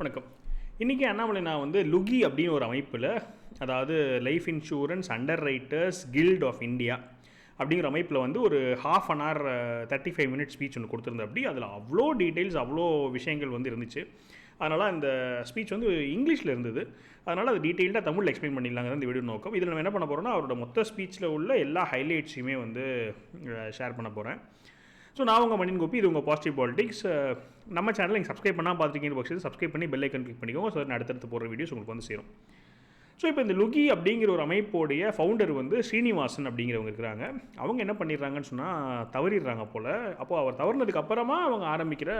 வணக்கம். இன்றைக்கி அண்ணாமலை நான் வந்து லுகி அப்படின்னு ஒரு அமைப்பில் அதாவது life insurance underwriters guild of India அப்படிங்கிற அமைப்பில் வந்து ஒரு half an hour thirty five minutes speech ஒன்று கொடுத்துருந்தேன் அப்படி அதில் அவ்வளோ டீட்டெயில்ஸ் அவ்வளோ விஷயங்கள் வந்து இருந்துச்சு. அதனால் அந்த ஸ்பீச் வந்து இங்கிலீஷில் இருந்தது. அதனால் அது டீட்டெயில்டாக தமிழில் எக்ஸ்பிளைன் பண்ணிடலாங்கிற இந்த வீடியோ நோக்கம். இதில் நம்ம என்ன பண்ண போகிறோம்னா அவரோட மொத்த ஸ்பீச்சில் உள்ள எல்லா ஹைலைட்ஸையுமே வந்து ஷேர் பண்ண போகிறேன் ஸோ நான் உங்கள் மணின் கோபி இது உங்கள் பாசிட்டிவ் பாலிடிக்ஸ் நம்ம சேனலை நீங்கள் சப்ஸ்கிரைப் பண்ணால் பார்த்துருக்கீங்க பட்சத்தில் சப்ஸ்கிரைப் பண்ணி பெல் ஐக்கன் கிளிக் பண்ணிக்கோங்க. ஸோ அடுத்தடுத்து போடுற வீடியோஸ் உங்களுக்கு வந்து சேரும். ஸோ இப்போ இந்த லுகி அப்படிங்கிற ஒரு அமைப்போடைய ஃபவுண்டர் வந்து ஸ்ரீனிவாசன் அப்படிங்கிறவங்க இருக்கிறாங்க. அவங்க என்ன பண்ணிடுறாங்கன்னு சொன்னால் தவறிடுறாங்க போல். அப்போது அவர் தவறுனதுக்கு அப்புறமா அவங்க ஆரம்பிக்கிற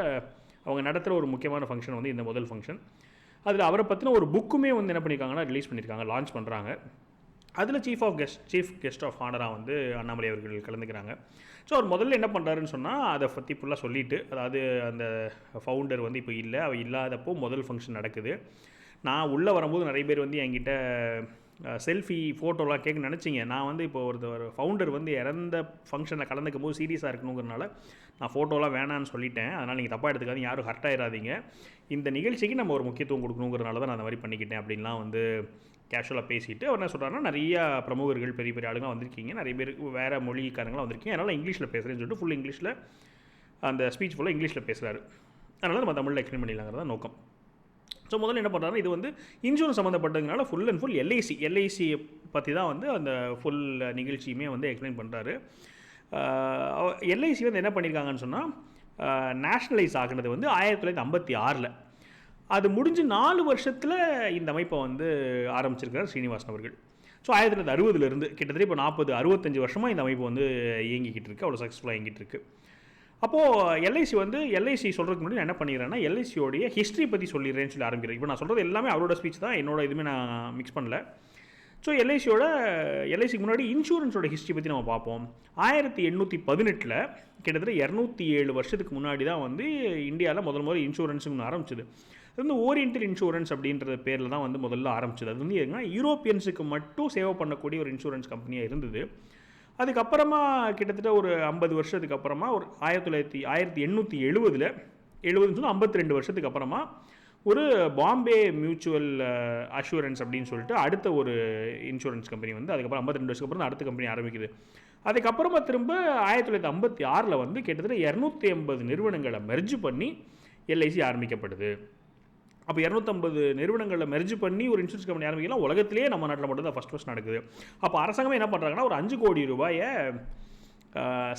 அவங்க நடத்துகிற ஒரு முக்கியமான ஃபங்க்ஷன் வந்து இந்த முதல் ஃபங்க்ஷன் அதில் அவரை பற்றின ஒரு புக்குமே வந்து என்ன பண்ணியிருக்காங்கன்னா ரிலீஸ் பண்ணியிருக்காங்க லான்ச் பண்ணுறாங்க அதில் chief of guest chief guest of ஆனராக வந்து அண்ணாமலை அவர்கள் கலந்துக்கிறாங்க. ஸோ அவர் முதல்ல என்ன பண்ணுறாருன்னு சொன்னால் அதை பற்றி ஃபுல்லாக சொல்லிவிட்டு அதாவது அந்த ஃபவுண்டர் வந்து இப்போ இல்லை அவள் இல்லாதப்போ முதல் ஃபங்க்ஷன் நடக்குது. நான் உள்ளே வரும்போது நிறைய பேர் வந்து என்கிட்ட செல்ஃபி ஃபோட்டோலாம் கேட்க நினச்சிங்க. நான் வந்து இப்போ ஒருத்தர் ஒரு ஃபவுண்டர் வந்து இறந்த ஃபங்க்ஷனில் கலந்துக்கும் போது சீரியஸாக இருக்கணுங்கிறனால நான் ஃபோட்டோலாம் வேணான்னு சொல்லிட்டேன். அதனால் நீங்கள் தப்பாக எடுத்துக்காதீங்க. யாரும் ஹர்ட் ஆயிடாதீங்க இந்த நிகழ்ச்சிக்கு நம்ம ஒரு முக்கியத்துவம் கொடுக்கணுங்கிறனால தான் நான் அந்த மாதிரி பண்ணிக்கிட்டேன் அப்படின்லாம் வந்து கேஷுவலாக பேசிட்டு அவர் என்ன சொல்கிறாருன்னா நிறையா பிரமுகர்கள் பெரிய பெரிய ஆளுங்க வந்திருக்கீங்க. நிறைய பேர் வேறு மொழிக்காரங்களாம் வந்திருக்கீங்க. அதனால் இங்கிலீஷில் பேசுகிறேன்னு சொல்லிட்டு ஃபுல் இங்கிலீஷில் அந்த ஸ்பீச் ஃபுல்லாக இங்கிலீஷில் பேசுகிறாரு அதனால் நம்ம தமிழில் எக்ஸ்பிளைன் பண்ணிடலாங்கிறத நோக்கம். ஸோ முதல்ல என்ன பண்ணுறாருன்னா இது வந்து இன்சூரன்ஸ் சம்மந்தப்பட்டதுனால ஃபுல் அண்ட் ஃபுல் எல்ஐசி எல்ஐசியை பற்றி தான் வந்து அந்த ஃபுல் நிகழ்ச்சியுமே வந்து எக்ஸ்பிளைன் பண்ணுறாரு எல்ஐசி வந்து என்ன பண்ணியிருக்காங்கன்னு சொன்னால் நேஷ்னலைஸ் ஆகினது வந்து ஆயிரத்தி தொள்ளாயிரத்தி ஐம்பத்தி ஆறில். அது முடிஞ்சு நாலு வருஷத்தில் இந்த அமைப்பை வந்து ஆரம்பிச்சிருக்கிறார் ஸ்ரீனிவாசன் அவர்கள். ஸோ ஆயிரத்தி தொள்ளாயிரத்தி அறுபதுலேருந்து கிட்டத்தட்ட இப்போ நாற்பது அறுபத்தஞ்சு வருஷமாக இந்த அமைப்பு வந்து இயங்கிக்கிட்டு இருக்குது அவ்வளோ சக்ஸஸ்ஃபுல்லாக இயங்கிட்டு இருக்கு. அப்போது எல்ஐசி வந்து எல்ஐசி சொல்கிறதுக்கு முன்னாடி நான் என்ன பண்ணிடுறேன்னா எல்ஐசியோடைய ஹிஸ்ட்ரி பற்றி சொல்லிடுறேன்னு சொல்லி ஆரம்பிக்கிறேன் இப்போ நான் சொல்கிறது எல்லாமே அவரோட ஸ்பீச் தான் என்னோட இதுவுமே நான் மிக்ஸ் பண்ணல. ஸோ எல்ஐசியோட எல்ஐசிக்கு முன்னாடி இன்சூரன்ஸோட ஹிஸ்ட்ரி பற்றி நம்ம பார்ப்போம். ஆயிரத்தி எண்ணூற்றி பதினெட்டில் கிட்டத்தட்ட இரநூத்தி ஏழு வருஷத்துக்கு முன்னாடி தான் வந்து இந்தியாவில் முதல் முதல் இன்சூரன்ஸுன்னு ஆரம்பிச்சது. அது வந்து ஓரியன்டல் இன்சூரன்ஸ் அப்படின்ற பேரில் தான் வந்து முதல்ல ஆரம்பிச்சது. அது வந்து எங்கன்னா யூரோப்பியன்ஸுக்கு மட்டும் சேவை பண்ணக்கூடிய ஒரு இன்சூரன்ஸ் கம்பெனியாக இருந்தது. அதுக்கப்புறமா கிட்டத்தட்ட ஒரு ஐம்பது வருஷத்துக்கு அப்புறமா ஒரு ஆயிரத்தி தொள்ளாயிரத்தி ஆயிரத்தி எண்ணூற்றி எழுபதில் எழுபதுன்னு சொன்னால் ஐம்பத்தி ரெண்டு வருஷத்துக்கு அப்புறமா ஒரு பாம்பே மியூச்சுவல் அஷூரன்ஸ் அப்படின்னு சொல்லிட்டு அடுத்த ஒரு இன்சூரன்ஸ் கம்பெனி வந்து அதுக்கப்புறம் ஐம்பத்தி ரெண்டு வருஷத்துக்கு அப்புறம் அடுத்த கம்பெனி ஆரம்பிக்குது. அதுக்கப்புறமா திரும்ப ஆயிரத்தி தொள்ளாயிரத்தி ஐம்பத்தி ஆறில் வந்து கிட்டத்தட்ட இரநூத்தி ஐம்பது நிறுவனங்களை மெர்ஜ் பண்ணி எல்ஐசி ஆரம்பிக்கப்படுது. அப்போ இரநூத்தம்பது நிறுவனங்களை மெர்ஜ் பண்ணி ஒரு இன்சூரன்ஸ் கம்பெனி ஆரம்பிக்கலாம். உலகத்திலேயே நம்ம நாட்டில் மட்டும் தான் ஃபஸ்ட் ஃபஸ்ட் நடக்குது. அப்போ அரசாங்கமே என்ன பண்ணுறாங்கன்னா ஒரு அஞ்சு கோடி ரூபாயை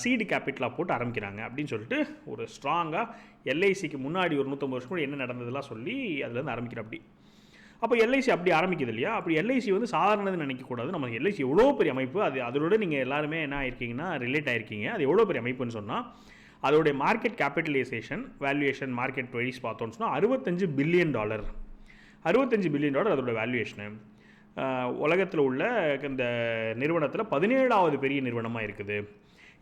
சீடு கேபிட்டலாக போட்டு ஆரம்பிக்கிறாங்க அப்படின்னு சொல்லிட்டு ஒரு ஸ்ட்ராங்காக எல்ஐசிக்கு முன்னாடி ஒரு நூற்றம்பது வருஷம் கூட என்ன நடந்ததெல்லாம் சொல்லி அதுலேருந்து ஆரம்பிக்கிற அப்படி அப்போ எல்ஐசி அப்படி ஆரம்பிக்குது இல்லையா? அப்படி எல்ஐசி வந்து சாதாரணதுன்னு நினைக்கக்கூடாது நம்ம எல்ஐசி எவ்வளோ பெரிய அமைப்பு அது அதோட நீங்கள் எல்லாருமே என்ன ஆயிருக்கீங்கன்னா ரிலேட் ஆயிருக்கீங்க. அது எவ்வளோ பெரிய அமைப்புன்னு சொன்னால் அதோடைய market capitalisation valuation market price பார்த்தோம்னு சொன்னால் அறுபத்தஞ்சு பில்லியன் டாலர் அறுபத்தஞ்சு பில்லியன் டாலர் அதோட வேல்யூவேஷனு உலகத்தில் உள்ள இந்த நிறுவனத்தில் பதினேழாவது பெரிய நிறுவனமாக இருக்குது.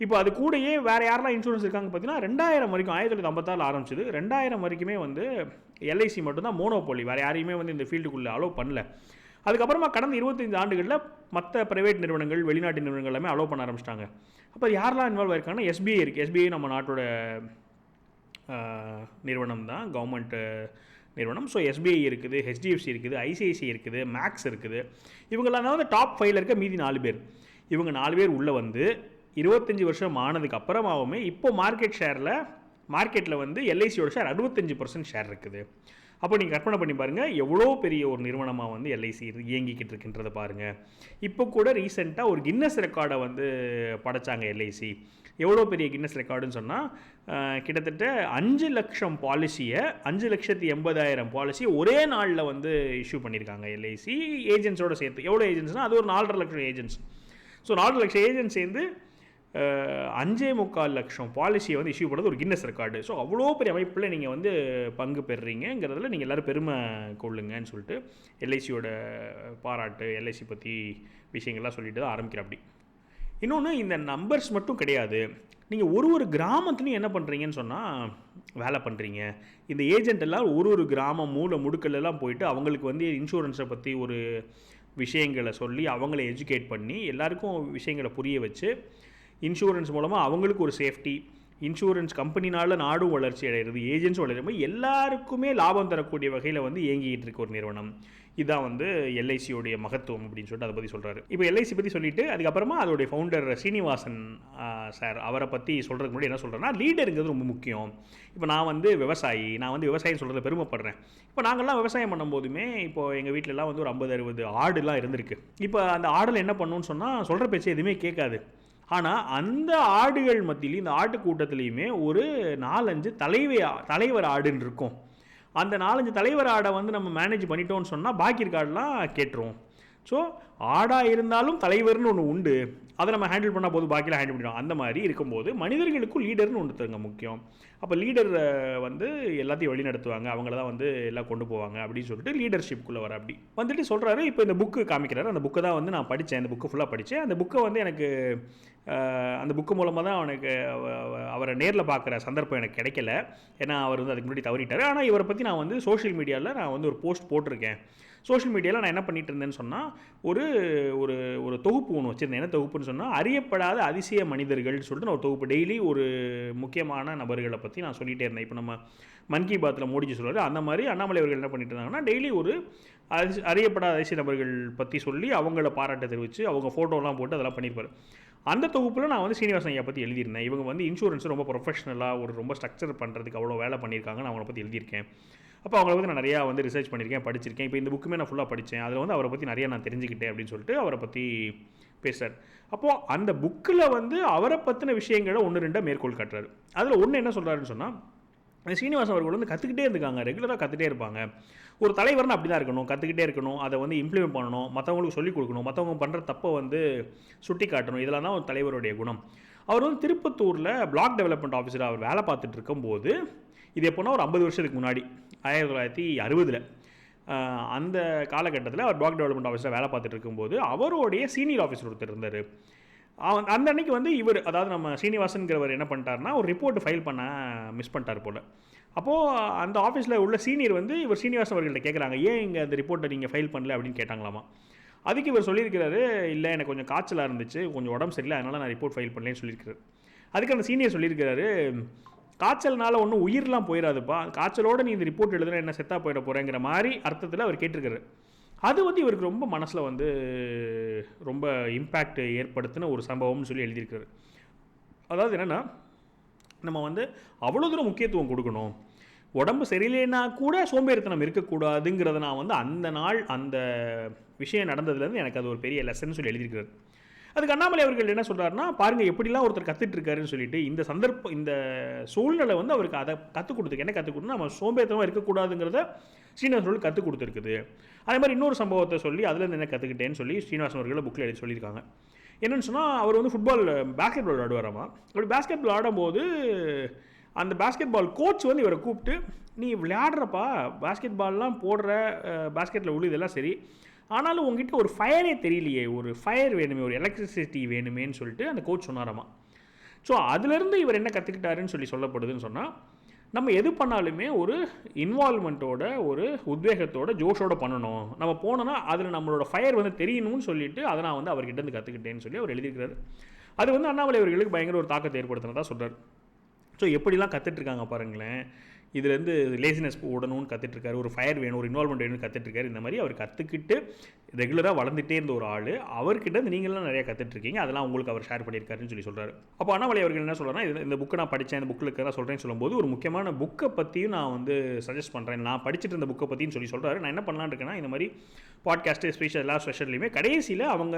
இப்போ அது கூடயே வேறு யாரெல்லாம் இன்சூரன்ஸ் இருக்காங்க பார்த்தீங்கன்னா ரெண்டாயிரம் வரைக்கும் ஆயிரத்தி தொள்ளாயிரத்தி ஐம்பத்தாறு ஆரம்பிச்சது. ரெண்டாயிரம் வரைக்குமே வந்து எல்ஐசி மட்டும்தான் மோனோபோலி வேறு யாரையுமே வந்து இந்த ஃபீல்டுக்குள்ளே அலோவ் பண்ணல. அதுக்கப்புறமா கடந்த இருபத்தஞ்சு ஆண்டுகளில் மற்ற ப்ரைவேட் நிறுவனங்கள் வெளிநாட்டு நிறுவனங்கள் எல்லாமே அலோவ் பண்ண ஆரம்பிச்சிட்டாங்க. அப்போ யாரெல்லாம் இன்வால்வ் ஆயிருக்காங்கன்னா எஸ்பிஐ இருக்குது எஸ்பிஐ நம்ம நாட்டோட நிறுவனம் தான். கவர்மெண்ட்டு நிறுவனம். ஸோ எஸ்பிஐ இருக்குது ஹெச்டிஎஃப்சி இருக்குது ஐசிஐசி இருக்குது மேக்ஸ் இருக்குது. இவங்கெல்லாம் தான் வந்து டாப் ஃபைவ்ல இருக்க மீதி நாலு பேர். இவங்க நாலு பேர் உள்ளே வந்து இருபத்தஞ்சி வருஷம் ஆனதுக்கு அப்புறமாவுமே இப்போ மார்க்கெட் ஷேரில் மார்க்கெட்டில் வந்து எல்ஐசியோட ஷேர் அறுபத்தஞ்சு பர்சன்ட் ஷேர் இருக்குது. அப்போ நீங்கள் கற்பனை பண்ணி பாருங்கள் எவ்வளோ பெரிய ஒரு நிறுவனமாக வந்து எல்ஐசி இயங்கிக்கிட்டு இருக்கின்றதை பாருங்கள் இப்போ கூட ரீசெண்டாக ஒரு கின்னஸ் ரெக்கார்டை வந்து படைச்சாங்க எல்ஐசி எவ்வளோ பெரிய கின்னஸ் ரெக்கார்டுன்னு சொன்னால் கிட்டத்தட்ட அஞ்சு லட்சம் பாலிசியை அஞ்சு லட்சத்தி எண்பதாயிரம் பாலிசி ஒரே நாளில் வந்து இஷ்யூ பண்ணியிருக்காங்க எல்ஐசி ஏஜென்ட்ஸோடு சேர்த்து எவ்வளோ ஏஜென்ட்ஸ்னால் அது ஒரு நாலரை லட்சம் ஏஜென்ட்ஸ் ஸோ நாலரை லட்சம் ஏஜென்ட்ஸ் சேர்ந்து அஞ்சே முக்கால் லட்சம் பாலிசியை வந்து இஷ்யூ பண்ணது ஒரு கின்னஸ் ரெக்கார்டு ஸோ அவ்வளோ பெரிய அமைப்பில் நீங்கள் வந்து பங்கு பெறுறீங்கிறதுல நீங்கள் எல்லோரும் பெருமை கொள்ளுங்கன்னு சொல்லிட்டு எல்ஐசியோட பாராட்டு எல்ஐசி பற்றி விஷயங்கள்லாம் சொல்லிட்டு தான் ஆரம்பிக்கிற அப்படி. இன்னொன்று இந்த நம்பர்ஸ் மட்டும் கிடையாது. நீங்கள் ஒரு ஒரு கிராமத்துலையும் என்ன பண்ணுறீங்கன்னு சொன்னால் வேலை பண்ணுறீங்க இந்த ஏஜென்ட் எல்லாம் ஒரு ஒரு கிராமம் மூல முடுக்கலெல்லாம் போயிட்டு அவங்களுக்கு வந்து இன்சூரன்ஸை பற்றி ஒரு விஷயங்களை சொல்லி அவங்கள எஜுகேட் பண்ணி எல்லாருக்கும் விஷயங்களை புரிய வச்சு இன்சூரன்ஸ் மூலமாக அவங்களுக்கு ஒரு சேஃப்டி இன்சூரன்ஸ் கம்பெனினால நாடும் வளர்ச்சி அடைகிறது ஏஜென்ட்ஸும் வளரும் எல்லாருக்குமே லாபம் தரக்கூடிய வகையில் வந்து இயங்கிட்டு இருக்க ஒரு நிறுவனம். இதுதான் வந்து எல்ஐசியோடைய மகத்துவம் அப்படின்னு சொல்லிட்டு அதை பற்றி சொல்கிறாரு இப்போ எல்ஐசி பற்றி சொல்லிட்டு அதுக்கப்புறமா அதோடைய ஃபவுண்டர் சீனிவாசன் சார் அவரை பற்றி சொல்கிறதுக்கு முன்னாடி என்ன சொல்கிறேன்னா லீடருங்கிறது ரொம்ப முக்கியம். இப்போ நான் வந்து விவசாயி நான் வந்து விவசாயம் சொல்கிறத பெருமைப்படுறேன். இப்போ நாங்கள்லாம் விவசாயம் பண்ணும்போதுமே இப்போ எங்கள் வீட்டிலலாம் வந்து ஒரு ஐம்பது அறுபது ஆடுலாம் இருந்திருக்கு. இப்போ அந்த ஆடில் என்ன பண்ணணும்னு சொன்னால் சொல்கிற பேச்சு எதுவுமே கேட்காது. ஆனால் அந்த ஆடுகள் மத்தியிலையும் இந்த ஆட்டுக்கூட்டத்துலேயுமே ஒரு நாலஞ்சு தலைவை தலைவர் ஆடுன்னு இருக்கும். அந்த நாலஞ்சு தலைவர் ஆடை வந்து நம்ம மேனேஜ் பண்ணிட்டோம்னு சொன்னால் பாக்கி இருக்காடெலாம் கேட்டுருவோம். கேட்டுரும் ஸோ ஆடாக இருந்தாலும் தலைவர்னு ஒன்று உண்டு. அதை நம்ம ஹேண்டில் பண்ணால் போது பாக்கியில் ஹேண்டில் பண்ணிடும் அந்த மாதிரி இருக்கும்போது மனிதர்களுக்கும் லீடர்னு ஒன்று தருங்க முக்கியம். அப்போ லீடர் வந்து எல்லாத்தையும் வழி நடத்துவாங்க. அவங்கள தான் வந்து எல்லாம் கொண்டு போவாங்க அப்படின்னு சொல்லிட்டு லீடர்ஷிப்குள்ளே வர அப்படி. வந்துட்டு சொல்கிறாரு இப்போ இந்த புக்கு காமிக்கிறாரு. அந்த புக்கை தான் வந்து நான் படித்தேன் அந்த புக்கு ஃபுல்லாக படித்தேன் அந்த புக்கை வந்து எனக்கு அந்த புக்கு மூலமாக தான் அவனுக்கு அவரை நேரில் பார்க்குற சந்தர்ப்பம் எனக்கு கிடைக்கல. ஏன்னா அவர் வந்து அதுக்கு முன்னாடி தவறிட்டார். ஆனால் இவரை பற்றி நான் வந்து சோஷியல் மீடியாவில் நான் வந்து ஒரு போஸ்ட் போட்டிருக்கேன். சோஷியல் மீடியாவில் நான் என்ன பண்ணிட்டு இருந்தேன்னு சொன்னால் ஒரு ஒரு ஒரு தொகுப்பு ஒன்று வச்சுருந்தேன். என்ன தொகுப்புன்னு சொன்னால் அறியப்படாத அதிசய மனிதர்கள் சொல்லிட்டு நான் ஒரு தொகுப்பு டெய்லி ஒரு முக்கியமான நபர்களை பற்றி நான் சொல்லிகிட்டே இருந்தேன். இப்போ நம்ம மன் கி பாத்தில் மோடிஜி சொல்கிறார் அந்த மாதிரி அண்ணாமலை அவர்கள் என்ன பண்ணிட்டு இருந்தாங்கன்னா டெய்லி ஒரு அரிசி அறியப்படாத அதிசய நபர்கள் பற்றி சொல்லி அவங்கள பாராட்ட தெரிவித்து அவங்க ஃபோட்டோலாம் போட்டு அதெல்லாம் பண்ணியிருப்பார் அந்த தொகுப்பில் நான் வந்து சீனிவாசன் ஐயா பற்றி எழுதியிருந்தேன். இவங்க வந்து இன்சூரன்ஸ் ரொம்ப ப்ரொஃபஷனலாக ஒரு ரொம்ப ஸ்ட்ரக்சர் பண்ணுறதுக்கு அவ்வளோ வேலை பண்ணியிருக்காங்க நான் அவங்கள பற்றி எழுதியிருக்கேன். அப்போ அவங்கள பற்றி நான் நிறையா வந்து ரிசர்ச் பண்ணியிருக்கேன் படிச்சிருக்கேன். இப்போ இந்த புக்குமே நான் ஃபுல்லாக படித்தேன் அதில் வந்து அவரை பற்றி நிறையா நான் தெரிஞ்சுக்கிட்டேன் அப்படின்னு சொல்லிட்டு அவரை பற்றி பேசுகிறார் அப்போது அந்த புக்கில் வந்து அவரை பற்றின விஷயங்களை ஒன்று ரெண்டாக மேற்கோள் காட்டுறாரு. அதில் ஒன்று என்ன சொல்கிறாருன்னு சொன்னால் சீனிவாசன் அவர்கள் வந்து கற்றுக்கிட்டே இருக்காங்க ரெகுலராக கற்றுக்கிட்டே இருப்பாங்க. ஒரு தலைவர்னு அப்படி தான் இருக்கணும். கற்றுக்கிட்டே இருக்கணும். அதை வந்து இம்ப்ளிமெண்ட் பண்ணணும். மற்றவங்களுக்கு சொல்லிக் கொடுக்கணும். மற்றவங்க பண்ணுற தப்பை வந்து சுட்டி காட்டணும் இதெல்லாம் தான் ஒரு தலைவருடைய குணம். அவர் வந்து திருப்பத்தூரில் பிளாக் டெவலப்மெண்ட் ஆஃபீஸராக அவர் வேலை பார்த்துட்டு இருக்கும்போது இது எப்போனா ஒரு ஐம்பது வருஷத்துக்கு முன்னாடி. ஆயிரத்தி தொள்ளாயிரத்தி அறுபதில். அந்த காலகட்டத்தில் அவர் பிளாக் டெவலப்மெண்ட் ஆஃபீஸில் வேலை பார்த்துட்டு இருக்கும்போது அவருடைய சீனியர் ஆஃபீஸர் ஒருத்தர் இருந்தார். அவன் அந்த அன்னைக்கு வந்து இவர் அதாவது நம்ம சீனிவாசன்கிறவர் என்ன பண்ணிட்டார்னா ஒரு ரிப்போர்ட் ஃபைல் பண்ண மிஸ் பண்ணிட்டார் போல். அப்போது அந்த ஆஃபீஸில் உள்ள சீனியர் வந்து இவர் சீனிவாசன் அவர்கள்ட்ட கேட்குறாங்க ஏன் இங்கே அந்த ரிப்போர்ட்டை நீங்கள் ஃபைல் பண்ணல? அப்படின்னு கேட்டாங்களாமா. அதுக்கு இவர் சொல்லியிருக்கிறாரு இல்லை எனக்கு கொஞ்சம் காய்ச்சலாக இருந்துச்சு கொஞ்சம் உடம்பு சரியில்லை அதனால் நான் ரிப்போர்ட் ஃபைல் பண்ணலேன்னு சொல்லியிருக்காரு அதுக்கு அந்த சீனியர் சொல்லியிருக்கிறாரு காய்ச்சல்னால ஒன்றும் உயிரெலாம் போயிடாதுப்பா காய்ச்சலோடு நீ இந்த ரிப்போர்ட் எழுதுனா என்ன செத்தாக போயிட போகிறேங்கிற மாதிரி அர்த்தத்தில் அவர் கேட்டிருக்காரு. அது வந்து இவருக்கு ரொம்ப மனசில் வந்து ரொம்ப இம்பேக்ட் ஏற்படுத்தின ஒரு சம்பவம்னு சொல்லி எழுதியிருக்காரு. அதாவது என்னென்னா நம்ம வந்து அவ்வளோ தூரம் முக்கியத்துவம் கொடுக்கணும். உடம்பு சரியில்லைன்னா கூட சோம்பேறித்தனம் இருக்கக்கூடாதுங்கிறத நான் வந்து அந்த நாள் அந்த விஷயம் நடந்ததுலேருந்து எனக்கு அது ஒரு பெரிய லெசன் சொல்லி எழுதியிருக்கிறது அதுக்கு அண்ணாமலை அவர்கள் என்ன சொல்கிறாருன்னா பாருங்கள் எப்படிலாம் ஒருத்தர் கற்றுட்ருக்காருன்னு சொல்லிட்டு இந்த சந்தர்ப்பம் இந்த சூழ்நிலை வந்து அவருக்கு அதை கற்றுக் கொடுத்துருக்கு. என்ன கற்றுக் கொடுத்து நம்ம சோம்பேத்தமாக இருக்கக்கூடாதுங்கிறத ஸ்ரீனிவாசன் அவர்கள் கற்றுக் கொடுத்துருக்குது. அதே மாதிரி இன்னொரு சம்பவத்தை சொல்லி அதில் என்ன கற்றுக்கிட்டேன்னு சொல்லி ஸ்ரீனிவாசன் அவர்களை புக்கில் எழுதி சொல்லியிருக்காங்க. என்னென்னு சொன்னால் அவர் வந்து ஃபுட்பால் பேஸ்கெட் பால் ஆடுவாராமா அப்படி பேஸ்கெட் பால் ஆடும்போது அந்த பேஸ்கெட் பால் கோச் வந்து இவரை கூப்பிட்டு நீ விளையாடுறப்பா பேஸ்கெட் பால்லாம் போடுற பேஸ்கெட்டில் உள்ள இதெல்லாம் சரி. ஆனாலும் உங்ககிட்ட ஒரு ஃபயரே தெரியலையே ஒரு ஃபயர் வேணுமே ஒரு எலக்ட்ரிசிட்டி வேணுமேன்னு சொல்லிட்டு அந்த கோச் சொன்னாராமா. ஸோ அதுலேருந்து இவர் என்ன கற்றுக்கிட்டாருன்னு சொல்லி சொல்லப்படுதுன்னு சொன்னால் நம்ம எது பண்ணாலுமே ஒரு இன்வால்மெண்ட்டோட ஒரு உத்வேகத்தோட ஜோஷோட பண்ணணும். நம்ம போனோன்னா அதில் நம்மளோட ஃபயர் வந்து தெரியணும்னு சொல்லிட்டு அதை நான் வந்து அவர்கிட்ட இருந்து கற்றுக்கிட்டேன்னு சொல்லி அவர் எழுதியிருக்கிறாரு. அது வந்து அண்ணாமலை அவர்களுக்கு பயங்கர ஒரு தாக்கத்தை ஏற்படுத்தினதாக சொல்கிறார் ஸோ எப்படிலாம் கற்றுட்ருக்காங்க பாருங்களேன். இதுலேருந்து லேசினஸ் ஓடணும்னு கற்றுட்ருக்காரு ஒரு ஃபயர் வேணும் ஒரு இன்வால்மெண்ட் வேணும்னு கற்றுட்ருக்காரு இந்த மாதிரி அவர் கற்றுக்கிட்டு ரெகுலராக வளர்ந்துட்டே இருந்த ஒரு ஆள். அவர்கிட்ட இருந்து நீங்களாம் நிறையா கற்றுட்ருக்கீங்க அதெல்லாம் உங்களுக்கு அவர் ஷேர் பண்ணியிருக்காருன்னு சொல்லி சொல்கிறார் அப்போ அண்ணாமலை அவர்கள் என்ன சொல்கிறாருன்னா இது இந்த புக்கை நான் படித்தேன் இந்த புக்கில் இருக்கிறதா சொல்கிறேன்னு சொல்லும்போது ஒரு முக்கியமான புக்கை பற்றியும் நான் வந்து சஜஸ்ட் பண்ணுறேன் நான் படிச்சுட்டு இருந்த புக்கை பற்றியும் சொல்லி சொல்கிறாரு நான் என்ன பண்ணலான்னு இருக்கேன்னா இந்த மாதிரி பாட்காஸ்ட்டு ஸ்பீச் எல்லா ஸ்பெஷல்லையுமே கடைசியில் அவங்க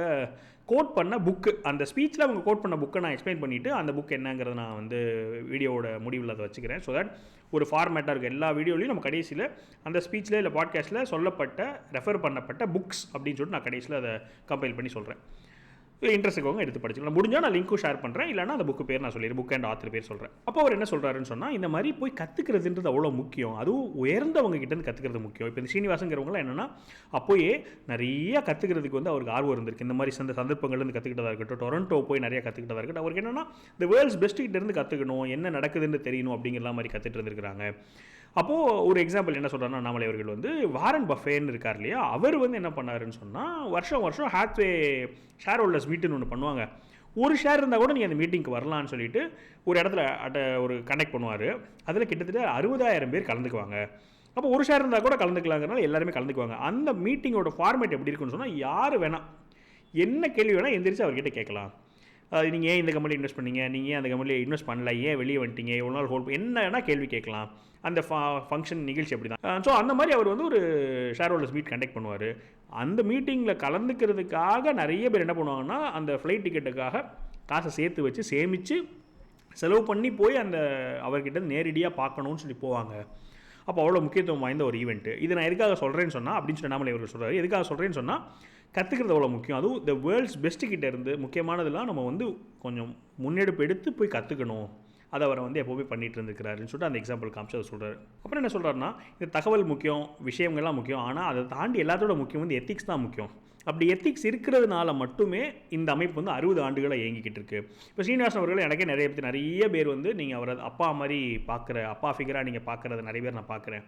கோட் பண்ண புக்கு அந்த ஸ்பீச்சில் அவங்க கோட் பண்ண புக்கை நான் எக்ஸ்பிளைன் பண்ணிவிட்டு அந்த புக் என்னங்கிறத நான் வந்து வீடியோவோட முடிவில் அதை வச்சுக்கிறேன். ஸோ தட் ஒரு ஃபார்மேட்டாக இருக்குது எல்லா வீடியோலையும் நம்ம கடைசியில் அந்த ஸ்பீச்சில் இல்லை பாட்காஸ்ட்டில் சொல்லப்பட்ட ரெஃபர் பண்ணப்பட்ட புக்ஸ் அப்படின்னு சொல்லிட்டு நான் கடைசியில் அதை கம்பைல் பண்ணி சொல்கிறேன் இன்ட்ரெஸ்ட் இருக்கவங்க எடுத்து படிச்சுக்கலாம். முடிஞ்சால் நான் லிங்க்கும் ஷேர் பண்ணுறேன் இல்லைனா அந்த புக்கு பேர் நான் சொல்லிடுறேன் புக் அண்ட் ஆத்தர் பேர் சொல்கிறேன் அப்போ அவர் என்ன சொல்கிறாருன்னு சொன்னால் இந்த மாதிரி போய் கற்றுக்கிறதுன்றது அவ்வளோ முக்கியம். அதுவும் உயர்ந்தவங்க கிட்டேருந்து கற்றுக்கிறது முக்கியம். இப்போ இந்த ஸ்ரீனிவாசங்கிறவங்களாம் என்னென்னா அப்போயே நிறைய கற்றுக்கிறதுக்கு வந்து அவருக்கு ஆர்வம் இருந்திருக்கு. இந்த மாதிரி சந்த சந்தர்ப்பங்கள்லேருந்து கற்றுக்கிட்டதாக இருக்கட்டும் டொரண்டோ போய் நிறைய கற்றுக்கிட்டதாக இருக்கட்டும். அவருக்கு என்னென்னா இந்த வேர்ல்ட்ஸ் பெஸ்ட் கிட்டேருந்து கற்றுக்கணும் என்ன நடக்குதுன்னு தெரியணும் அப்படிங்கிற மாதிரி கற்றுட்டு இருந்திருக்கிறாங்க. அப்போது ஒரு எக்ஸாம்பிள் என்ன சொல்கிறாருன்னா அண்ணாமலை அவர்கள் வந்து வாரன் பஃபேன்னு இருக்கார் இல்லையா? அவர் வந்து என்ன பண்ணாருன்னு சொன்னால் வருஷம் வருஷம் ஹேத்வே ஷேர் ஹோல்டர்ஸ் மீட்டுன்னு ஒன்று பண்ணுவாங்க. ஒரு ஷேர் இருந்தால் கூட நீங்கள் அந்த மீட்டிங்க்கு வரலான்னு சொல்லிட்டு ஒரு இடத்துல அட்ட ஒரு கனெக்ட் பண்ணுவார். அதில் கிட்டத்தட்ட அறுபதாயிரம் பேர் கலந்துக்குவாங்க. அப்போ ஒரு ஷேர் இருந்தால் கூட கலந்துக்கலாங்கிறனால எல்லாருமே கலந்துக்குவாங்க. அந்த மீட்டிங்கோட ஃபார்மேட் எப்படி இருக்குன்னு சொன்னால் யார் வேணால் என்ன கேள்வி வேணால் எந்திரிச்சு அவர்கிட்ட கேட்கலாம். நீங்கள் ஏன் இந்த கம்பெனியில் இன்வெஸ்ட் பண்ணீங்க? நீங்கள் ஏன் அந்த கம்பெனியில் இன்வெஸ்ட் பண்ணல? ஏன் வெளியே வந்துட்டீங்க? எவ்வளோ நாள் ஹோல்ட் என்னன்னா கேள்வி கேட்கலாம். அந்த ஃபங்க்ஷன் நிகழ்ச்சி அப்படி தான் ஸோ அந்த மாதிரி அவர் வந்து ஒரு ஷேர் ஹோல்டர்ஸ் மீட் கண்டக்ட் பண்ணுவார். அந்த மீட்டிங்கில் கலந்துக்கிறதுக்காக நிறைய பேர் என்ன பண்ணுவாங்கன்னா அந்த ஃப்ளைட் டிக்கெட்டுக்காக காசை சேர்த்து வச்சு சேமித்து செலவு பண்ணி போய் அந்த அவர்கிட்ட நேரடியாக பார்க்கணும்னு சொல்லி போவாங்க. அப்போ அவ்வளோ முக்கியத்துவம் வாய்ந்த ஒரு ஈவெண்ட்டு இது நான் எதுக்காக சொல்கிறேன்னு சொன்னால் அப்படின்னு சொல்லி நாமளே இவர்கள் சொல்கிறார் எதுக்காக சொல்கிறேன்னு சொன்னால் கற்றுக்கிறது அவ்வளோ முக்கியம். அதுவும் இந்த வேர்ல்ட்ஸ் பெஸ்ட்டு கிட்ட இருந்து முக்கியமானதெல்லாம் நம்ம வந்து கொஞ்சம் முன்னெடுப்பு எடுத்து போய் கற்றுக்கணும் அதை அவரை வந்து எப்போவுமே பண்ணிகிட்டு இருந்துக்கிறாருன்னு சொல்லிட்டு அந்த எக்ஸாம்பிள் காமிச்சு அதை சொல்கிறாரு அப்புறம் என்ன சொல்கிறாருன்னா இந்த தகவல் முக்கியம் விஷயங்கள்லாம் முக்கியம் ஆனால் அதை தாண்டி எல்லாத்தோட முக்கியம் வந்து எத்திக்ஸ் தான் முக்கியம். அப்படி எத்திக்ஸ் இருக்கிறதுனால மட்டுமே இந்த அமைப்பு வந்து அறுபது ஆண்டுகளை இயங்கிக்கிட்டு இருக்கு. இப்போ ஸ்ரீனிவாசன் அவர்கள் எனக்கே நிறைய பேர் நிறைய பேர் வந்து நீங்கள் அவரை அப்பா மாதிரி பார்க்குற அப்பா ஃபிகராக நீங்கள் பார்க்குறத நிறைய பேர் நான் பார்க்குறேன்.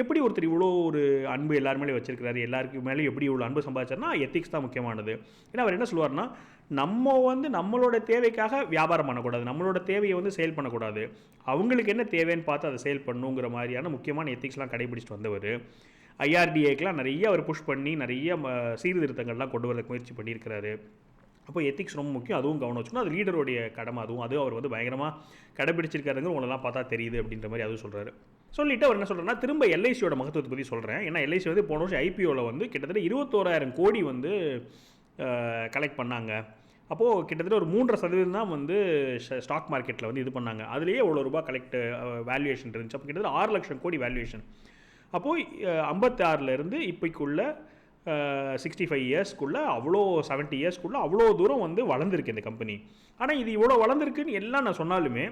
எப்படி ஒருத்தர் இவ்வளோ ஒரு அன்பு எல்லார் மேலேயும் வச்சிருக்கிறாரு? எல்லாருக்கும் மேலேயும் எப்படி இவ்வளோ அன்பு சம்பாதிச்சார்னா எத்திக்ஸ் தான் முக்கியமானது. ஏன்னா அவர் என்ன சொல்லுவார்னா நம்ம வந்து நம்மளோட தேவைக்காக வியாபாரம் பண்ணக்கூடாது. நம்மளோட தேவையை வந்து செயல் பண்ணக்கூடாது. அவங்களுக்கு என்ன தேவைன்னு பார்த்து அதை செயல் பண்ணுங்கிற மாதிரியான முக்கியமான எத்திக்ஸ்லாம் கடைபிடிச்சிட்டு வந்தவர். ஐஆர்டிஏக்கெலாம் நிறைய அவர் புஷ் பண்ணி நிறைய ம, சீர்திருத்தங்கள்லாம் கொண்டு வரதுக்கு முயற்சி பண்ணியிருக்கிறாரு. அப்போ எத்திக்ஸ் ரொம்ப முக்கியம். அதுவும் கவனம் வச்சுக்கணும். அது லீடருடைய கடமை. அதுவும் அதுவும் அவர் வந்து பயங்கரமாக கடைபிடிச்சிருக்காருங்கிற உங்களெல்லாம் பார்த்தா தெரியுது அப்படின்ற மாதிரி அதுவும் சொல்கிறாரு சொல்லிட்டு அவர் என்ன சொல்கிறேன்னா திரும்ப எல்ஐசியோட மகத்துவத்தை பற்றி சொல்கிறேன் ஏன்னா எல்ஐசி வந்து போன வருஷம் ஐபிஓவில் வந்து கிட்டத்தட்ட இருபத்தோராயிரம் கோடி வந்து கலெக்ட் பண்ணாங்க. அப்போது கிட்டத்தட்ட ஒரு மூன்றரை சதவீதம் தான் வந்து ஸ்டாக் மார்க்கெட்டில் வந்து இது பண்ணாங்க. அதுலேயே எவ்வளோ ரூபாய் கலெக்ட் வேல்யூவேஷன் இருந்துச்சு. அப்போ கிட்டத்தட்ட ஆறு லட்சம் கோடி வேல்யூவேஷன் அப்போது ஐம்பத்தி ஐம்பத்தாறுலேருந்து இப்போக்குள்ள சிக்ஸ்டி ஃபைவ் இயர்ஸ்க்குள்ளே அவ்வளோ செவன்ட்டி இயர்ஸ்க்குள்ளே அவ்வளோ தூரம் வந்து வளர்ந்துருக்கு இந்த கம்பெனி ஆனால் இது இவ்வளோ வளர்ந்துருக்குன்னு எல்லாம் நான் சொன்னாலுமே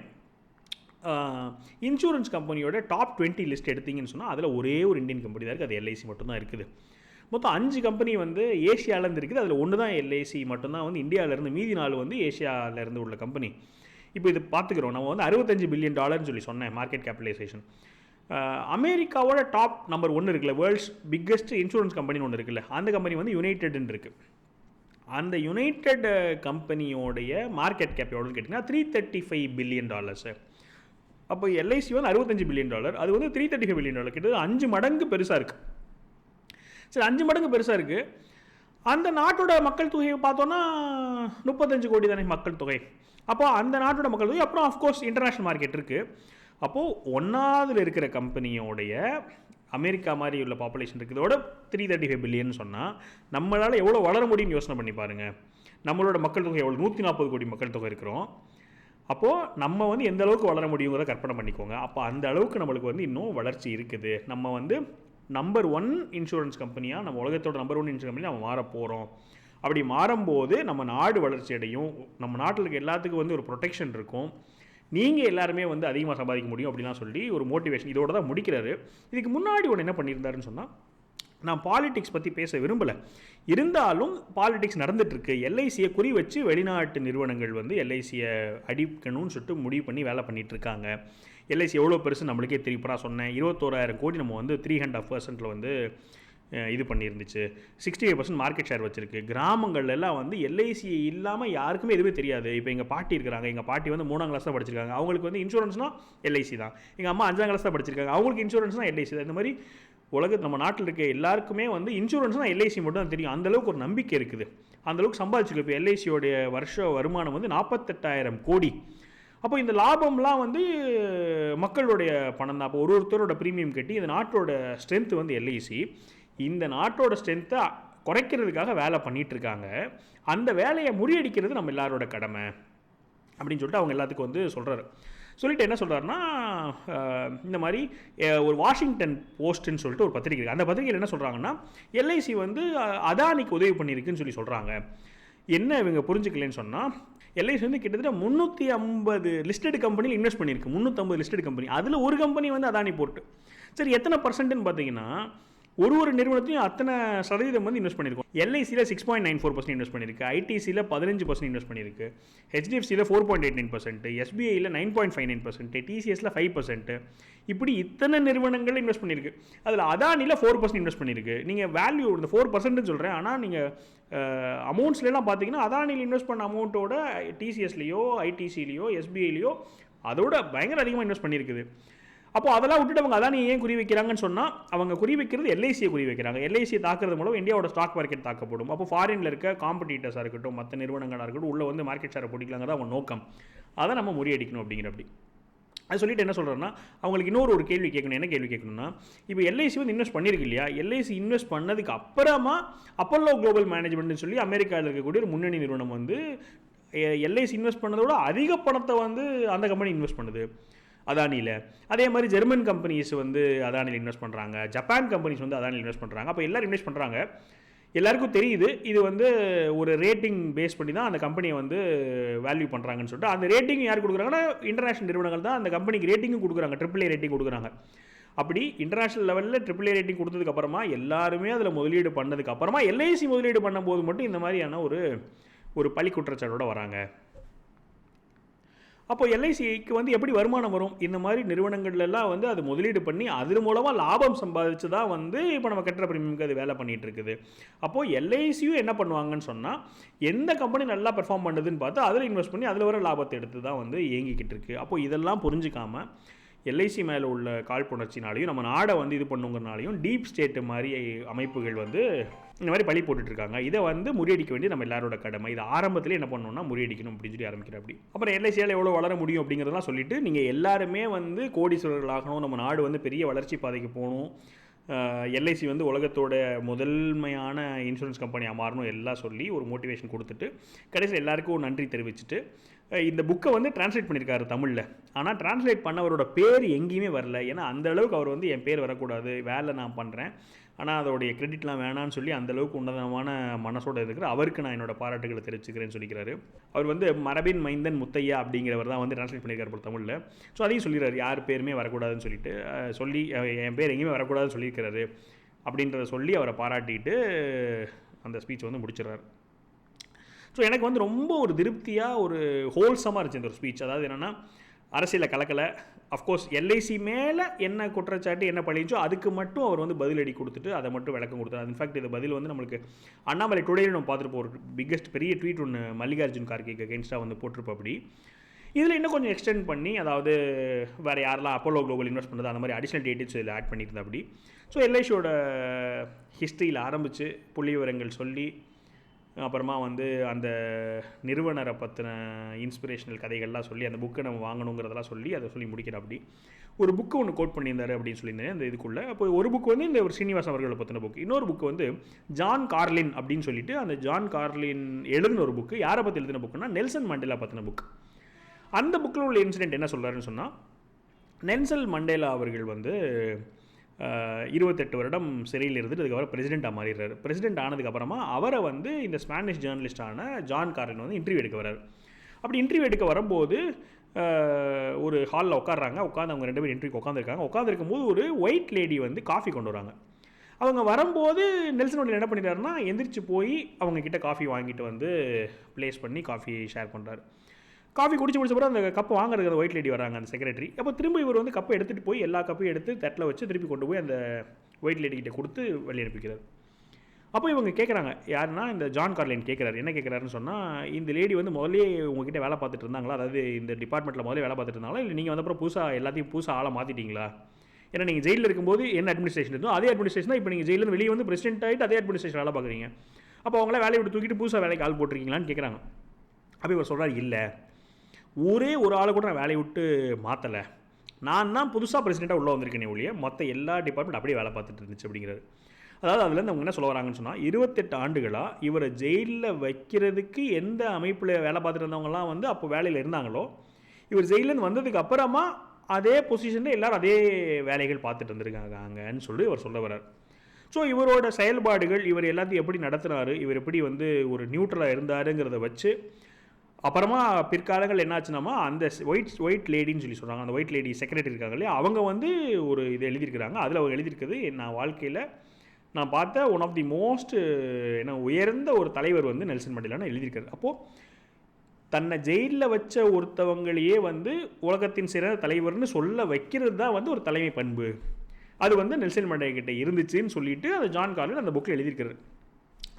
இன்சூரன்ஸ் கம்பெனியோட டாப் டுவெண்ட்டி லிஸ்ட் எடுத்தீங்கன்னு சொன்னால் அதில் ஒரே ஒரு இந்தியன் கம்பெனி தான் இருக்குது அது எல்ஐசி மட்டும்தான் இருக்குது. மொத்தம் அஞ்சு கம்பெனி வந்து ஏஷியாவிலேருந்து இருக்குது. அதில் ஒன்று தான் எல்ஐசி மட்டும்தான் வந்து இந்தியாவிலேருந்து மீதி நாலு வந்து ஏஷியாவிலேருந்து உள்ள கம்பெனி இப்போ இது பார்த்துக்கிறோம். நம்ம வந்து அறுபத்தஞ்சு பில்லியன் டாலர்னு சொல்லி சொன்னேன் மார்க்கெட் கேபிட்டலைசேஷன் அமெரிக்காவோட டாப் நம்பர் ஒன்று இருக்குல்ல வேர்ல்ட்ஸ் பிக்கெஸ்ட் இன்சூரன்ஸ் கம்பெனின்னு ஒன்று இருக்குல்ல அந்த கம்பெனி வந்து யுனைடெட்னு இருக்குது அந்த யுனைடெட் கம்பெனியோடைய மார்க்கெட் கேப் எவ்வளோன்னு கேட்டிங்கன்னா three thirty five billion dollars அப்போ எல்ஐசி வந்து அறுபத்தஞ்சு பில்லியன் டாலர் அது வந்து three thirty five billion dollar கிட்டத்தட்ட அஞ்சு மடங்கு பெருசாக இருக்குது சரி அஞ்சு மடங்கு பெருசாக இருக்குது அந்த நாட்டோட மக்கள் தொகையை பார்த்தோன்னா முப்பத்தஞ்சு கோடி தானே மக்கள் தொகை. அப்போ அந்த நாட்டோட மக்கள் தொகை அப்புறம் அஃப்கோர்ஸ் இன்டர்நேஷ்னல் மார்க்கெட் இருக்குது அப்போது ஒன்றாவதுல இருக்கிற கம்பெனியோடைய அமெரிக்கா மாதிரி உள்ள பாப்புலேஷன் இருக்கிறதோட த்ரீ தேர்ட்டி ஃபைவ் பில்லியன் சொன்னால் நம்மளால் எவ்வளோ வளர முடியும்னு யோசனை பண்ணி பாருங்கள் நம்மளோட மக்கள் தொகை எவ்வளோ நூற்றி நாற்பது கோடி மக்கள் தொகை இருக்கிறோம். அப்போது நம்ம வந்து எந்த அளவுக்கு வளர முடியுங்கிறத கற்பனை பண்ணிக்கோங்க. அப்போ அந்த அளவுக்கு நம்மளுக்கு வந்து இன்னும் வளர்ச்சி இருக்குது. நம்ம வந்து நம்பர் ஒன் இன்சூரன்ஸ் கம்பெனியாக நம்ம உலகத்தோட நம்பர் ஒன் இன்சூரன்ஸ் கம்பெனி நம்ம மாற போகிறோம் அப்படி மாறும்போது நம்ம நாடு வளர்ச்சி அடையும். நம்ம நாட்டில் இருக்க எல்லாத்துக்கும் வந்து ஒரு ப்ரொடெக்ஷன் இருக்கும். நீங்கள் எல்லாருமே வந்து அதிகமாக சம்பாதிக்க முடியும் அப்படிலாம் சொல்லி ஒரு மோட்டிவேஷன் இதோட தான் முடிக்கிறாரு. இதுக்கு முன்னாடி ஒன்று என்ன பண்ணியிருந்தாருன்னு சொன்னால் நான் பாலிடிக்ஸ் பற்றி பேச விரும்பலை. இருந்தாலும் பாலிடிக்ஸ் நடந்துட்டுருக்கு. எல்ஐசியை குறி வச்சு வெளிநாட்டு நிறுவனங்கள் வந்து எல்ஐசியை அடிக்கணும்னு சொல்லிட்டு முடிவு பண்ணி வேலை பண்ணிகிட்ருக்காங்க இருக்காங்க எல்ஐசி எவ்வளோ பெருசு நம்மளுக்கே திருப்பராக சொன்னேன். இருபத்தோராயிரம் கோடி நம்ம வந்து த்ரீ ஹண்ட்ரட் பர்சன்ட்டில் வந்து இது பண்ணியிருந்துச்சு. Sixty five percent market share வச்சிருக்கு கிராமங்கள்லாம் வந்து எல்ஐசி இல்லாமல் யாருக்குமே எதுவுமே தெரியாது. இப்போ எங்கள் பாட்டி இருக்கிறாங்க. எங்கள் பாட்டி வந்து மூணாம் கிளாஸ் தான் படிச்சிருக்காங்க. அவங்களுக்கு வந்து இன்சூரன்ஸ்னால் எல்ஐசி தான். எங்கள் அம்மா அஞ்சாம் கிளாஸ் தான் படிச்சிருக்காங்க. அவங்களுக்கு இன்சூரன்ஸ்னால் எல்ஐசி தான். இந்த மாதிரி உலக நம்ம நாட்டில் இருக்க எல்லாருக்குமே வந்து இன்சூரன்ஸ்னால் எல்ஐசி மட்டும் தான் தெரியும். அந்த அளவுக்கு ஒரு நம்பிக்கை இருக்குது. அந்தளவுக்கு சம்பாதிச்சிருக்கு இப்போ எல்ஐசியோடைய வருஷ வருமானம் வந்து நாற்பத்தெட்டாயிரம் கோடி. அப்போ இந்த லாபம்லாம் வந்து மக்களுடைய பணம் தான். அப்போ ஒரு ஒருத்தரோட ப்ரீமியம் கட்டி இந்த நாட்டோட ஸ்ட்ரென்த் வந்து எல்ஐசி இந்த நாட்டோட ஸ்ட்ரென்த்தை குறைக்கிறதுக்காக வேலை பண்ணிகிட்ருக்காங்க இருக்காங்க அந்த வேலையை முறியடிக்கிறது நம்ம எல்லாரோட கடமை. அப்படின்னு சொல்லிட்டு அவங்க எல்லாத்துக்கும் வந்து சொல்கிறாரு சொல்லிட்டு என்ன சொல்கிறாருன்னா இந்த மாதிரி ஒரு வாஷிங்டன் போஸ்ட்னு சொல்லிட்டு ஒரு பத்திரிக்கை இருக்குது அந்த பத்திரிகையில் என்ன சொல்கிறாங்கன்னா எல்ஐசி வந்து அதானிக்கு உதவி பண்ணியிருக்குன்னு சொல்லி சொல்கிறாங்க என்ன இவங்க புரிஞ்சுக்கலன்னு சொன்னால் எல்ஐசி வந்து கிட்டத்தட்ட முந்நூற்றி ஐம்பது லிஸ்டட் கம்பெனியில் இன்வெஸ்ட் பண்ணியிருக்கு. முந்நூற்றம்பது லிஸ்டட் கம்பெனி. அதில் ஒரு கம்பெனி வந்து அதானி போட்டு சரி எத்தனை பர்சன்ட்னு பார்த்தீங்கன்னா ஒரு ஒரு நிறுவனத்தையும் அத்தனை சதவீதம் வந்து இன்வெஸ்ட் பண்ணியிருக்கோம். எல்ஐசியில் six point nine four percent invest பண்ணியிருக்கு. ஐடிசியில் பதினஞ்சு பர்சன்ட் இன்வெஸ்ட் பண்ணியிருக்கு. ஹெச்டிஎஃப்சியில் four point eight nine percent எஸ்பிஐயில் nine point five nine percent டிசிஎஸில் five percent இப்படி இத்தனை நிறுவனங்கள் இன்வெஸ்ட் பண்ணியிருக்கு. அதில் அதானியில் ஃபோர் பர்சன்ட் இன்வெஸ்ட் பண்ணியிருக்கு. நீங்கள் வேல்யூ இந்த ஃபோர் பர்சன்ட்னு சொல்கிறேன் ஆனால் நீங்கள் அமௌண்ட்ஸ்லாம் பார்த்தீங்கன்னா அதானியில் இன்வெஸ்ட் பண்ண அமௌண்ட்டோட டிசிஎஸ்லேயோ ஐடிசிலேயோ எஸ்பிஐலையோ அதோட பயங்கர அதிகமாக இன்வெஸ்ட் பண்ணியிருக்குது. அப்போ அதெல்லாம் விட்டுட்டு அவங்க அதானி ஏன் குறி வைக்கிறாங்கன்னு சொன்னால் அவங்க குறி வைக்கிறது எல்ஐசியை குறி வைக்கிறாங்க. எல்ஐசியை தாக்குறது மூலம் இந்தியாவோட ஸ்டாக் மார்க்கெட் தாக்கப்படும். அப்போ ஃபாரினில் இருக்க காம்படிட்டர்ஸாக இருக்கட்டும் மற்ற நிறுவனங்களாக இருக்கட்டும் உள்ளே வந்து மார்க்கெட் ஷேரை பிடிக்கலாங்கிறது அவங்க நோக்கம். அதை நம்ம முறியடிக்கணும் அப்படிங்கிற அப்படி. அது சொல்லிட்டு என்ன சொல்கிறேன்னா அவங்களுக்கு இன்னொரு ஒரு கேள்வி கேட்கணும். என்ன கேள்வி கேட்கணும்னா இப்போ எல்ஐசி வந்து இன்வெஸ்ட் பண்ணியிருக்கு இல்லையா? எல்ஐசி இன்வெஸ்ட் பண்ணதுக்கு அப்புறமா அப்பல்லோ குளோபல் மேனேஜ்மெண்ட்னு சொல்லி அமெரிக்காவில் இருக்கக்கூடிய ஒரு முன்னணி நிறுவனம் வந்து எல்ஐசி இன்வெஸ்ட் பண்ணதோட அதிக பணத்தை வந்து அந்த கம்பெனி இன்வெஸ்ட் பண்ணுது. அதானியில் அதே மாதிரி ஜெர்மன் கம்பெனிஸ் வந்து அதானியில் இன்வெஸ்ட் பண்ணுறாங்க ஜப்பான் கம்பெனிஸ் வந்து அதானியில் இன்வெஸ்ட் பண்ணுறாங்க அப்போ எல்லோரும் இன்வெஸ்ட் பண்ணுறாங்க எல்லாருக்கும் தெரியுது. இது வந்து ஒரு ரேட்டிங் பேஸ் பண்ணி தான் அந்த கம்பெனியை வந்து வேல்யூ பண்ணுறாங்கன்னு சொல்லிட்டு அந்த ரேட்டிங் யார் கொடுக்குறாங்கன்னா இன்டர்நேஷனல் நிறுவனங்கள் தான் அந்த கம்பெனிக்கு ரேட்டிங்கும் கொடுக்குறாங்க. ட்ரிபிள் ஏ ரேட்டிங் கொடுக்குறாங்க. அப்படி இன்டர்நேஷனல் லெவலில் ட்ரிபிள் ஏ ரேட்டிங் கொடுத்ததுக்கப்புறமா எல்லாருமே அதில் முதலீடு பண்ணதுக்கப்புறமா எல்ஐசி முதலீடு பண்ணும்போது மட்டும் இந்த மாதிரியான ஒரு ஒரு பழி குற்றச்சாட்டோட வராங்க. அப்போ எல்ஐசிக்கு வந்து எப்படி வருமானம் வரும்? இந்த மாதிரி நிறுவனங்கள்லாம் வந்து அது முதலீடு பண்ணி அது மூலமாக லாபம் சம்பாதிச்சு தான் வந்து இப்போ நம்ம கட்டுற பிரீமியமுக்கு அது வேலை பண்ணிகிட்டு இருக்குது அப்போது எல்ஐசியும் என்ன பண்ணுவாங்கன்னு சொன்னால் எந்த கம்பெனி நல்லா பெர்ஃபார்ம் பண்ணுதுன்னு பார்த்து அதில் இன்வெஸ்ட் பண்ணி அதில் வர லாபத்தை எடுத்து தான் வந்து இயங்கிக்கிட்டு இருக்குது அப்போது இதெல்லாம் புரிஞ்சிக்காமல் எல்ஐசி மேலே உள்ள காழ்ப்புணர்ச்சினாலையும் நம்ம நாடை வந்து இது பண்ணுங்கிறனாலையும் டீப் ஸ்டேட்டு மாதிரி அமைப்புகள் வந்து இந்த மாதிரி பழி போட்டுட்ருக்காங்க. இதை வந்து முறியடிக்க வேண்டிய நம்ம எல்லாரோட கடமை. இது ஆரம்பத்திலே என்ன பண்ணணும்னா முறியடிக்கணும் அப்படின்னு சொல்லி ஆரம்பிக்கிற அப்படி. அப்புறம் எல்ஐசியால் எவ்வளோ வளர முடியும் அப்படிங்கிறதெல்லாம் சொல்லிட்டு நீங்கள் எல்லாருமே வந்து கோடீஸ்வரர்களாகணும். நம்ம நாடு வந்து பெரிய வளர்ச்சி பாதைக்கு போகணும். எல்ஐசி வந்து உலகத்தோட முதன்மையான இன்சூரன்ஸ் கம்பெனியாக மாறணும் எல்லாம் சொல்லி ஒரு மோட்டிவேஷன் கொடுத்துட்டு கடைசியில் எல்லாருக்கும் நன்றி தெரிவிச்சுட்டு இந்த புக்கை வந்து டிரான்ஸ்லேட் பண்ணியிருக்காரு தமிழில். ஆனால் டிரான்ஸ்லேட் பண்ணவரோட பேர் எங்கேயுமே வரல. ஏன்னா அந்த அளவுக்கு அவர் வந்து என் பேர் வரக்கூடாது. வேலை நான் பண்ணுறேன் ஆனால் அதோடைய கிரெடிட்லாம் வேணான்னு சொல்லி அந்தளவுக்கு உன்னதமான மனசோடு இருக்கிற அவருக்கு நான் என்னோட பாராட்டுகளை தெரிவிச்சுக்கிறேன்னு சொல்லிக்கிறாரு. அவர் வந்து மரபின் மைந்தன் முத்தையா அப்படிங்கிறவர் தான் வந்து டிரான்ஸ்லேட் பண்ணியிருக்காரு போல் தமிழில். ஸோ அதையும் சொல்லிடுறாரு. யார் பேருமே வரக்கூடாதுன்னு சொல்லிட்டு சொல்லி என் பேர் எங்கேயுமே வரக்கூடாதுன்னு சொல்லியிருக்கிறாரு. அப்படின்றத சொல்லி அவரை பாராட்டிட்டு அந்த ஸ்பீச் வந்து முடிச்சிடுறாரு. ஸோ எனக்கு வந்து ரொம்ப ஒரு திருப்தியாக ஒரு ஹோல்சமாக இருந்துச்சு இந்த ஒரு ஸ்பீச் அதாவது என்னென்னா அரசியலில் கலக்கலை. அஃப்கோர்ஸ் எல்ஐசி மேலே என்ன குற்றச்சாட்டு என்ன பழிச்சோ அதுக்கு மட்டும் அவர் வந்து பதிலடி கொடுத்துட்டு அதை மட்டும் விளக்கம் கொடுத்தாரு. இன்ஃபேக்ட் இந்த பதில் வந்து நம்மளுக்கு அண்ணாமலை டுடேயில் நம்ம பார்த்துருப்போம் ஒரு பிக்கஸ்ட் பெரிய ட்வீட் ஒன்று மல்லிகார்ஜுன் கார்கேக்கு அகேன்ஸ்டாக வந்து போட்டிருப்போம் அப்படி இதில் இன்னும் கொஞ்சம் எக்ஸ்டெண்ட் பண்ணி அதாவது வேறு யாரெல்லாம் அப்போலோ குளோபல் இன்வெஸ்ட் பண்ணுறது அந்த மாதிரி அடிஷ்னல் டீட்டெயில்ஸ் இதில் ஆட் பண்ணியிருந்தா அப்படி. ஸோ எல்ஐசியோட ஹிஸ்ட்ரியில் ஆரம்பித்து புள்ளி விவரங்கள் சொல்லி அப்புறமா வந்து அந்த நிறுவனரை பற்றின இன்ஸ்பிரேஷனல் கதைகள்லாம் சொல்லி அந்த புக்கை நம்ம வாங்கணுங்கிறதெல்லாம் சொல்லி அதை சொல்லி முடிக்கிற அப்படி ஒரு புக்கு ஒன்று கோட் பண்ணியிருந்தார் அப்படின்னு சொல்லியிருந்தேன் அந்த இதுக்குள்ளே. அப்போ ஒரு புக் வந்து இந்த ஒரு சீனிவாசன் அவர்களை பற்றின புக் இன்னொரு புக்கு வந்து ஜான் கார்லின் அப்படின்னு சொல்லிட்டு அந்த ஜான் கார்லின் எழுதின ஒரு புக்கு யாரை பற்றி எழுதின புக்குன்னா நெல்சன் மண்டேலா பற்றின புக் அந்த புக்கில் உள்ள இன்சிடென்ட் என்ன சொல்கிறாருன்னு சொன்னால் நெல்சன் மண்டேலா அவர்கள் வந்து இருபத்தெட்டு வருடம் சிறையில் இருந்துட்டு அதுக்கப்புறம் பிரசிடெண்ட்டாக மாறிடுறாரு. பிரசிடெண்ட் ஆனதுக்கப்புறமா அவரை வந்து இந்த ஸ்பானிஷ் ஜேர்னலிஸ்டான ஜான் கார்லின் வந்து இன்டர்வியூ எடுக்க வர்றாரு. அப்படி இன்டர்வியூ எடுக்க வரும்போது ஒரு ஹாலில் உட்காடுறாங்க உட்காந்து அவங்க ரெண்டு பேரும் இன்டர்வியூ உட்காந்துருக்காங்க உட்காந்துருக்கும் போது ஒரு ஒயிட் லேடி வந்து காஃபி கொண்டு வராங்க. அவங்க வரும்போது நெல்சன் மண்டேலா என்ன பண்ணிட்டாருன்னா எந்திரிச்சு போய் அவங்கக்கிட்ட காஃபி வாங்கிட்டு வந்து ப்ளேஸ் பண்ணி காஃபி ஷேர் பண்ணுறாரு காஃபி குடிச்சு முடிச்ச பிறகு அந்த கப்பை வாங்குறதுக்கு அந்த ஒயிட் லேடி வராங்க அந்த செக்ரட்டரி அப்போ திரும்ப இவர் வந்து கப்பை எடுத்துகிட்டு போய் எல்லா கப்பையும் எடுத்து தட்டில் வச்சு திருப்பி கொண்டு போய் அந்த ஒயிட் லேடி கொடுத்து வெளியே அனுப்பிக்கிறார். அப்போ இவங்க கேட்குறாங்க யாருன்னா இந்த ஜான் கார்லைன் கேட்குறாரு என்ன கேட்குறாருன்னு சொன்னால் இந்த லேடி வந்து முதலே உங்ககிட்ட வேலை பார்த்துட்டு இருந்தாங்களா? அதாவது இந்த டிபார்ட்மெண்ட்டில் முதல்ல வேலை பார்த்துட்டு இருந்தாங்களா? இல்லை நீங்கள் வந்தப்பறம் புதுசாக எல்லாத்தையும் புதுசாக ஆளை மாற்றிட்டீங்களா ஏன்னா நீங்கள் ஜெயிலில் இருக்கும்போது என்ன அட்மினிஸ்ட்ரேஷன் இருந்தோ அதே அட்மினிஸ்ட்ரேஷன் இப்போ நீங்கள் ஜெயிலில் வெளியே வந்து பிரசிடென்ட் ஆகிட்டு அதே அட்மினிஸ்ட்ரேஷன் வேலை பார்க்குறீங்க. அப்போ அவங்கள வேலையை விட்டு தூக்கிட்டு புதுசாக வேலைக்கு ஆள் போட்டிருக்கீங்களான்னு கேட்குறாங்க அப்போ இவர் சொல்கிறார் இல்லை ஒரே ஒரு ஆளை கூட நான் வேலையை விட்டு மாற்றலை நான் தான் புதுசாக பிரசிடெண்ட்டாக உள்ளே வந்திருக்கேனே ஒழிய மற்ற எல்லா டிபார்ட்மெண்ட் அப்படியே வேலை பார்த்துட்டு இருந்துச்சு அப்படிங்கிறது. அதாவது அதுலேருந்து அவங்க என்ன சொல்ல வராங்கன்னு சொன்னால் இருபத்தெட்டு ஆண்டுகளாக இவரை ஜெயிலில் வைக்கிறதுக்கு எந்த அமைப்பில் வேலை பார்த்துட்டு இருந்தவங்கலாம் வந்து அப்போ வேலையில் இருந்தாங்களோ இவர் ஜெயிலேருந்து வந்ததுக்கு அப்புறமா அதே பொசிஷனில் எல்லோரும் அதே வேலைகள் பார்த்துட்டு இருந்திருக்காங்கன்னு சொல்லி இவர் சொல்ல வர்றார். ஸோ இவரோட செயல்பாடுகள் இவர் எல்லாத்தையும் எப்படி நடத்துனார் இவர் எப்படி வந்து ஒரு நியூட்ரலாக இருந்தாருங்கிறத வச்சு அப்புறமா பிற்காலங்கள் என்னாச்சுனாமா அந்த ஒயிட் ஒயிட் லேடின்னு சொல்லி சொல்கிறாங்க அந்த ஒயிட் லேடி செக்ரட்டரி இருக்காங்க இல்லையா? அவங்க வந்து ஒரு இது எழுதியிருக்கிறாங்க. அதில் அவங்க எழுதியிருக்கிறது நான் வாழ்க்கையில் நான் பார்த்த ஒன் ஆஃப் தி மோஸ்ட் என்ன உயர்ந்த ஒரு தலைவர் வந்து நெல்சன் மண்டேலான்னு எழுதியிருக்காரு. அப்போது தன்னை ஜெயிலில் வச்ச ஒருத்தவங்களையே வந்து உலகத்தின் சிறந்த தலைவர்னு சொல்ல வைக்கிறது தான் வந்து ஒரு தலைமை பண்பு. அது வந்து நெல்சன் மண்டே கிட்டே இருந்துச்சுன்னு சொல்லிட்டு அந்த ஜான் கார்லின் அந்த புக்கில் எழுதியிருக்காரு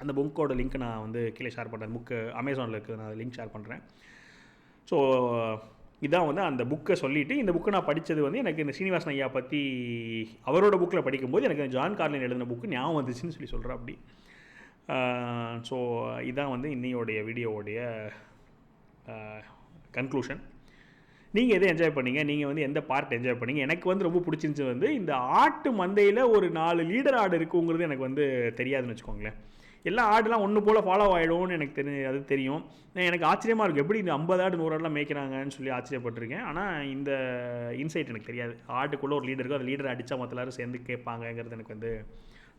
அந்த புக்கோட லிங்க் நான் வந்து கீழே ஷேர் பண்ணுறேன் புக்கு அமேசானில் இருக்குது. நான் லிங்க் ஷேர் பண்ணுறேன் ஸோ இதான் வந்து அந்த புக்கை சொல்லிவிட்டு இந்த புக்கை நான் படித்தது வந்து எனக்கு இந்த சீனிவாசன் ஐயா பற்றி அவரோட புக்கில் படிக்கும்போது எனக்கு ஜான் கார்லின் எழுதின புக்கு ஞாபகம் வந்துச்சுன்னு சொல்லி சொல்கிறேன் அப்படி. ஸோ இதான் வந்து இன்னையோடைய வீடியோவுடைய கன்க்ளூஷன் நீங்கள் எதை என்ஜாய் பண்ணீங்க? நீங்கள் வந்து எந்த பார்ட் என்ஜாய் பண்ணீங்க? எனக்கு வந்து ரொம்ப பிடிச்சிருந்துச்சு வந்து இந்த ஆட்டு மந்தையில் ஒரு நாலு லீடர் ஆடு இருக்குங்கிறது எனக்கு வந்து தெரியாதுன்னு வச்சுக்கோங்களேன். எல்லா ஆடுலாம் ஒன்று போல் ஃபாலோ ஆகிடும்னு எனக்கு தெரி அது தெரியும். எனக்கு ஆச்சரியமாக இருக்கும் எப்படி இந்த ஐம்பது ஆடு நூறு ஆடுலாம் மேய்க்கிறாங்கன்னு சொல்லி ஆச்சரியப்பட்டிருக்கேன். ஆனால் இந்த இன்சைட் எனக்கு தெரியாது. ஆட்டுக்குள்ளே ஒரு லீடர் இருக்கும் அந்த லீடர் அடித்தா மற்ற எல்லாரும் சேர்ந்து கேட்பாங்கங்கிறது எனக்கு வந்து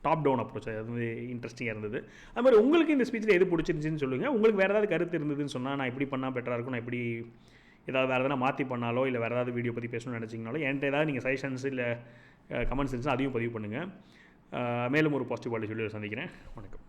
டாப் டவுன் அப்ரோச் அது வந்து இன்ட்ரெஸ்டிங்காக இருந்தது. அது மாதிரி உங்களுக்கு இந்த ஸ்பீச்சில் எது பிடிச்சிருந்துச்சின்னு சொல்லுங்கள் உங்களுக்கு வேறு ஏதாவது கருத்து இருந்ததுன்னு சொன்னால் நான் இப்படி பண்ணால் பெட்டராக இருக்கும் நான் இப்படி ஏதாவது வேறு எதனா மாற்றி பண்ணாலோ இல்லை வேறு ஏதாவது வீடியோ பற்றி பேசணும்னு நினச்சிங்கனாலோ என்கிட்ட ஏதாவது நீங்கள் சஜஷன்ஸ் இல்லை கமெண்ட்ஸ் இருந்துச்சுன்னா அதையும் பதிவு பண்ணுங்கள் மேலும் ஒரு பாசிட்டிவ் பாலிசி சொல்லி சந்திக்கிறேன். வணக்கம்.